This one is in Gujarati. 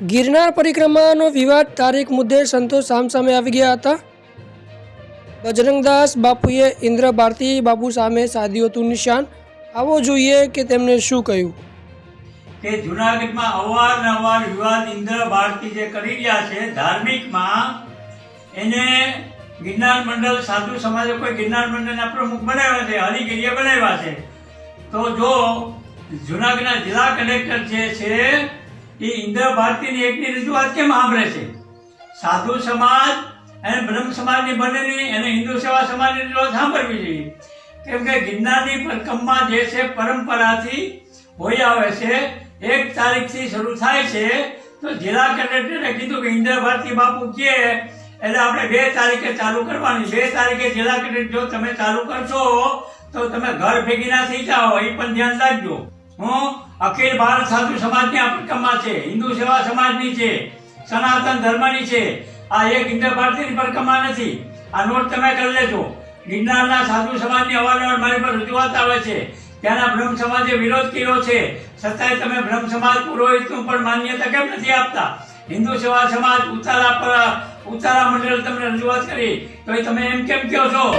ગિરનાર પરિક્રમાનો વિવાદ તારીખ મુદ્દે સંતો સામસામે આવી ગયા હતા. બજરંગદાસ બાપુએ ઇન્દ્ર ભારતી બાપુ સામે સાધ્યું હતું નિશાન. આવો જોઈએ કે તેમણે શું કહ્યું. કે જૂનાગઢમાં અવારનવાર વિવાદ ઇન્દ્ર ભારતી જે કરી રહ્યા છે, ધાર્મિકમાં એને ગિરનાર મંડળ, સાધુ સમાજે કોઈ ગિરનાર મંડળના પ્રમુખ બનાવ્યા છે, હરિગીરીએ બનાવ્યા છે. તો જો જૂનાગઢના જિલ્લા કલેક્ટર જે છે એ ઇન્દ્ર ભારતીની એકની રજૂઆત કેમ સાંભળે છે? સાધુ સમાજ અને બ્રહ્મ સમાજની બનેલી અને હિન્દુ સેવા સમાજની રજૂઆત સાંભળવી જોઈએ. કેમ કે ગિરનારની પરકમમાં જે છે પરંપરાથી હોઈ આવે છે, એક તારીખથી શરૂ થાય છે, તો જિલ્લા કલેક્ટરે કીધું કે ઇન્દ્ર ભારતી બાપુ કે, એટલે આપણે બે તારીખે ચાલુ કરવાની. બે તારીખે જિલ્લા કલેક્ટર જો તમે ચાલુ કરશો, તો તમે ઘર ભેગી ના થઈ જાઓ. એ પણ ધ્યાન રાખજો. હું? અખિલ ભારત સાધુ સમાજની પરિક્રમા છે. હિન્દુ સેવા સમાજની છે. સનાતન ધર્મની છે. આ એક ઇન્દ્ર ભારતીની પરિક્રમા નથી. આ નોટ તમે કરી લેજો. ગિરનારના સાધુ સમાજની અવારનવાર મારી પર રજૂઆત આવે છે. ત્યાંના બ્રહ્મ સમાજે વિરોધ કર્યો છે. છતાંય તમે બ્રહ્મ સમાજ પુરોહિતનું પણ માન્યતા કેમ નથી આપતા? હિન્દુ સેવા સમાજ ઉતારા પર ઉતારા મંડળ તમને રજૂઆત કરી. તો તમે એમ કેમ કહો છો?